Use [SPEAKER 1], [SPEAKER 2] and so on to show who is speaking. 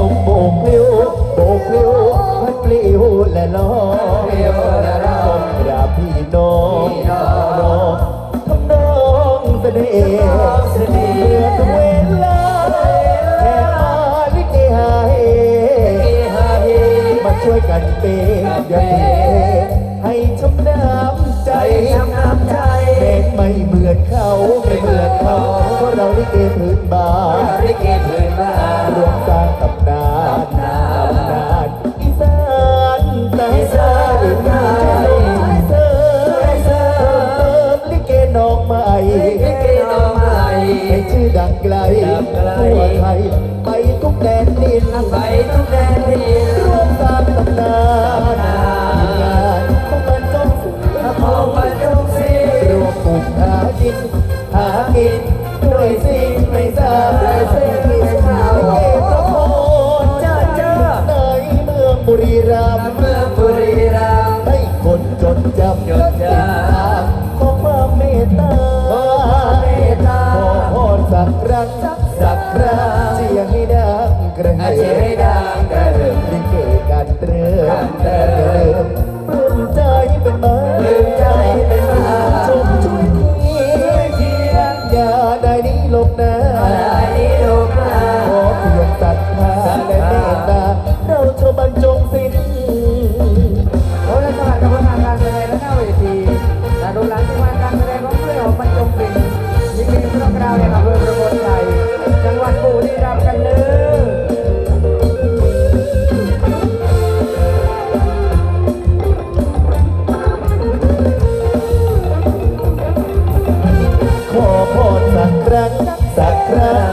[SPEAKER 1] องโบกพลิ้วโบกพลิ้วพัดปลิวและล้อ
[SPEAKER 2] ยก
[SPEAKER 1] ราบพี่น้อง
[SPEAKER 2] น้อง
[SPEAKER 1] ทำน้องเสน่ห์
[SPEAKER 2] เสน่ห์
[SPEAKER 1] เมื่อทุกเวลาแห่มาลิเกหาเฮา
[SPEAKER 2] เฮ
[SPEAKER 1] มาช่วยกันเปย์อย่าเทให้ชมน้ำใจ
[SPEAKER 2] ใจช้ำน้ำใจ
[SPEAKER 1] แม้ไม่เหมือนเขาไม่เหมือนเขาเพราะเราลิเกพื้นบ้าน
[SPEAKER 2] ริเกพื้นบ้าน
[SPEAKER 1] รวมสร้างตำนาน
[SPEAKER 2] ตำนาน
[SPEAKER 1] ตำนานอีสานสายสาย
[SPEAKER 2] อีสานสาย
[SPEAKER 1] เสริมเสริมลิเกน้องใหม่
[SPEAKER 2] ลิเกน้องใหม่
[SPEAKER 1] ให้ชื่อดังไกล
[SPEAKER 2] ดังไกล
[SPEAKER 1] ทั่วไทยไปทุกแดนดิน
[SPEAKER 2] ไปทุกแดนดิน
[SPEAKER 1] รัมย์เมืองบุรีรัมย์ให้คนจดจำ
[SPEAKER 2] จดจำ
[SPEAKER 1] ขอความเมตตา
[SPEAKER 2] ขอความเมตตา
[SPEAKER 1] ขอพรสักครั้งสักครั้งเสียงให้ดังกระหึ่ม
[SPEAKER 2] เชยดังกระหึ่ม
[SPEAKER 1] ลิเกกันเตรือกา
[SPEAKER 2] นเตริม
[SPEAKER 1] ปลื้มใจเป็นมา
[SPEAKER 2] ปลื้มใจเป็นมา
[SPEAKER 1] ชมช่วยเทีอย่าได้นี้หลบหน้า ขอพรสั
[SPEAKER 2] กครั้
[SPEAKER 1] งสักครั้ง